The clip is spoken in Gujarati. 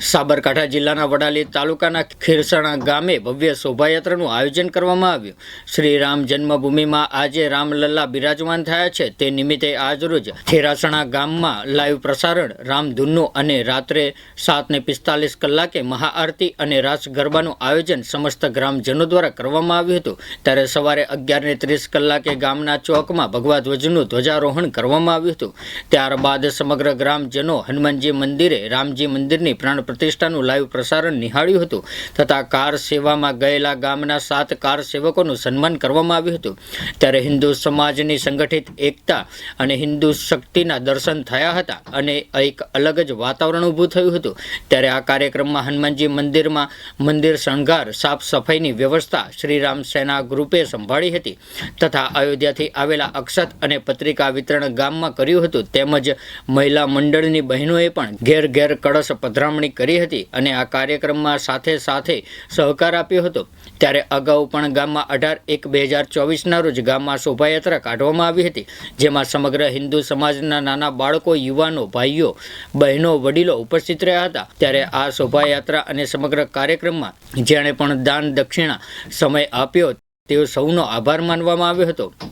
સાબરકાંઠા જિલ્લાના વડાલી તાલુકાના ખીરસણા ગામે ભવ્ય શોભાયાત્રાનું આયોજન કરવામાં આવ્યું. શ્રી રામ જન્મભૂમિમાં આજે રામલલ્લા બિરાજમાન થયા છે. તે નિમિત્તે આજરોજ ખેરાસણા ગામમાં લાઈવ પ્રસારણ રામધૂનનું અને રાત્રે સાતને પિસ્તાલીસ કલાકે મહાઆરતી અને રાસ ગરબાનું આયોજન સમસ્ત ગ્રામજનો દ્વારા કરવામાં આવ્યું હતું. ત્યારે સવારે અગિયારને ત્રીસ કલાકે ગામના ચોકમાં ભગવા ધ્વજનું ધ્વજારોહણ કરવામાં આવ્યું હતું. ત્યારબાદ સમગ્ર ગ્રામજનો હનુમાનજી મંદિરે રામજી મંદિરની પ્રાણ પ્રતિષ્ઠાનું લાઈવ પ્રસારણ નિહાળ્યું હતું. તથા કાર સેવામાં ગયેલા ગામના સાત કાર સેવકોનું સન્માન કરવામાં આવ્યું હતું. ત્યારે હિન્દુ સમાજની સંગઠિત એકતા અને હિન્દુ શક્તિના દર્શન થયા હતા અને એક અલગ જ વાતાવરણ ઊભું થયું હતું. ત્યારે આ કાર્યક્રમમાં હનુમાનજી મંદિરમાં મંદિર શણગાર, સાફ સફાઈની વ્યવસ્થા શ્રીરામ સેના ગ્રુપે સંભાળી હતી. તથા અયોધ્યાથી આવેલા અક્ષત અને પત્રિકા વિતરણ ગામમાં કર્યું હતું. તેમજ મહિલા મંડળની બહેનોએ પણ ઘેર ઘેર કળશ પધરામણી કરી હતી અને આ કાર્યક્રમમાં સાથે સાથે સહકાર આપ્યો હતો. ત્યારે અગાઉ પણ ગામમાં અઢાર એક બે હજાર ચોવીસના રોજ ગામમાં શોભાયાત્રા કાઢવામાં આવી હતી, જેમાં સમગ્ર હિન્દુ સમાજના નાના બાળકો, યુવાનો, ભાઈઓ, બહેનો, વડીલો ઉપસ્થિત રહ્યા હતા. ત્યારે આ શોભાયાત્રા અને સમગ્ર કાર્યક્રમમાં જેણે પણ દાન દક્ષિણા સમય આપ્યો, તેઓ સૌનો આભાર માનવામાં આવ્યો હતો.